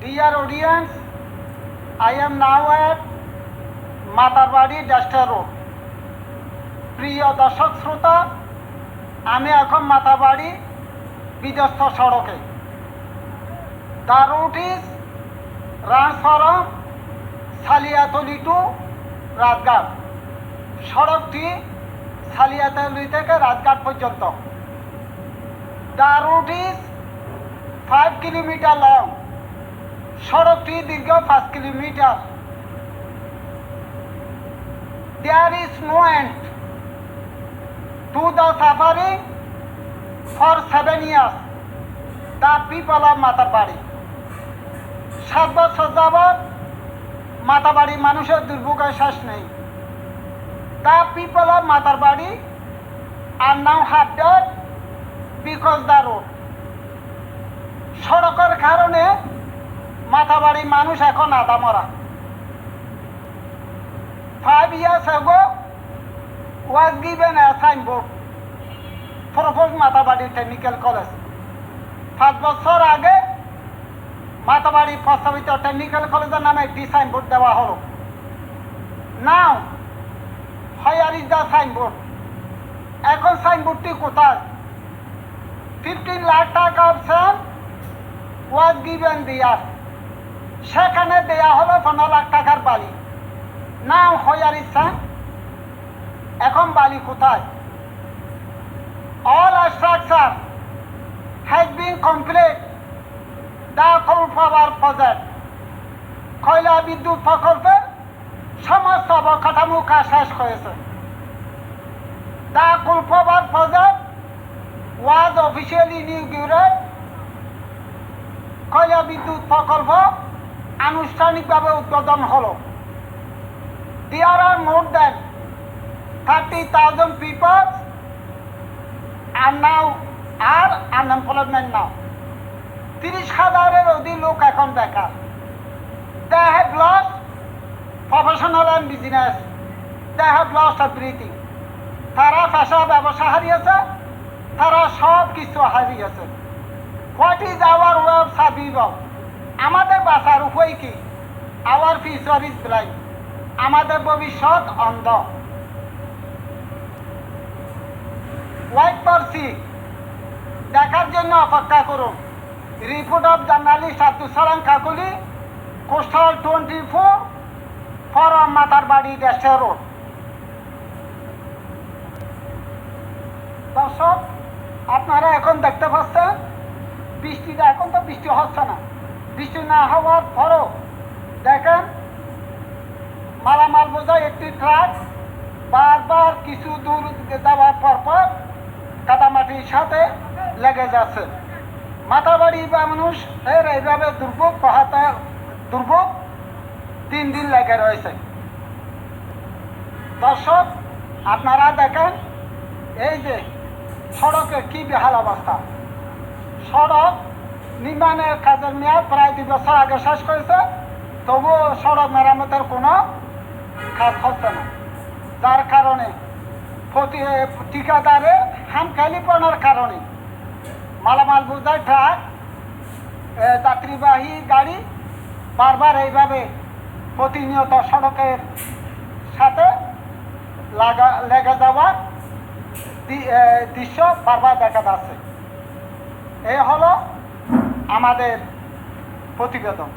Dear audience, I am now at Matarbari disaster road প্রিয় দর্শক শ্রোতা আমি এখন মাতারবাড়ি বিধ্বস্ত সড়কে the route is run from Saliatali to Rajghat সড়কটি সালিয়াতলি থেকে রাজঘাট পর্যন্ত the route is five kilometre long সড়কটি দীর্ঘ পাঁচ kilometre. There is no end to the suffering for seven years the people of Matabari সাত বছর যাবৎ মাতাবাড়ি মানুষের দুর্ভোগের শেষ নেই। The people of Matarbari are now harder because the road সড়কের কারণে মাথাবাড়ি মানুষ এখন আদা মরা five years ago was given a signboard proposed Matabari technical college পাঁচ বছর আগে মাতাবাড়ি প্রস্তাবিত টেকনিক্যাল কলেজের নামে একটি সাইনবোর্ড দেওয়া হলো। Now here is the signboard এখন সাইনবোর্ডটি কোথায়? ফিফটিন লাখ টাকা অপশন ওয়াজ গিভেন দিয়ার সেখানে দেয়া হলো পনেরো লাখ টাকার বালি। নাও হয়ার ইচ্ছা? এখন বালি কোথায়? All structure has been complete the coal power project কয়লা বিদ্যুৎ প্রকল্পের সমস্ত অবকাঠামো কাজ শেষ হয়েছে। The coal power project was officially inaugurated কয়লা বিদ্যুৎ প্রকল্প আনুষ্ঠানিকভাবে উদ্বোধন হলো। there are more than 30,000 people are now are unemployment now. তিরিশ হাজারের অধিক লোক এখন বেকার। They have loss professional and business they have loss everything তারা পেশা ব্যবসা হারিয়েছে তারা সব কিছু হারিয়েছে। What is our way of survival আমাদের বাঁচার উপায় কি? আওয়ার ফিউচার ইজ ব্লাইন্ড আমাদের ভবিষ্যৎ অন্ধ। ওয়াইট পার্সি দেখার জন্য অপেক্ষা করুন। Report of journalist Abdul Salam Kakuli coastal twenty four from Matarbari দেশের রোড। দর্শক, আপনারা এখন দেখতে পাচ্ছেন, বৃষ্টিটা, এখন তো বৃষ্টি হচ্ছে না। বৃষ্টি না হওয়ার পরও দেখেন, মালামাল বোঝায় একটি ট্রাক বারবার কিছু দূর যাওয়ার পর পর কাদামাটির সাথে লেগে যাচ্ছে। মাথাবাড়ি বা মানুষ এর এইভাবে দুর্ভোগ পোহাতে, দুর্ভোগ তিন দিন লেগে রয়েছে। দর্শক, আপনারা দেখেন, এই যে সড়কের কি বেহাল অবস্থা। সড়ক নির্মাণের কাজের মেয়াদ প্রায় দুই বছর আগে শেষ করেছে তবুও সড়ক মেরামতের কোনো কাজ হচ্ছে না। যার কারণে প্রতি ঠিকাদারে হামখালিপনার কারণে মালামাল বোঝায় ট্রাক এ, যাত্রীবাহী গাড়ি বারবার এইভাবে প্রতিনিয়ত সড়কের সাথে লাগা লেগে যাওয়ার দৃশ্য বারবার দেখা যাচ্ছে। এই হলো আমাদের প্রতিবেদন।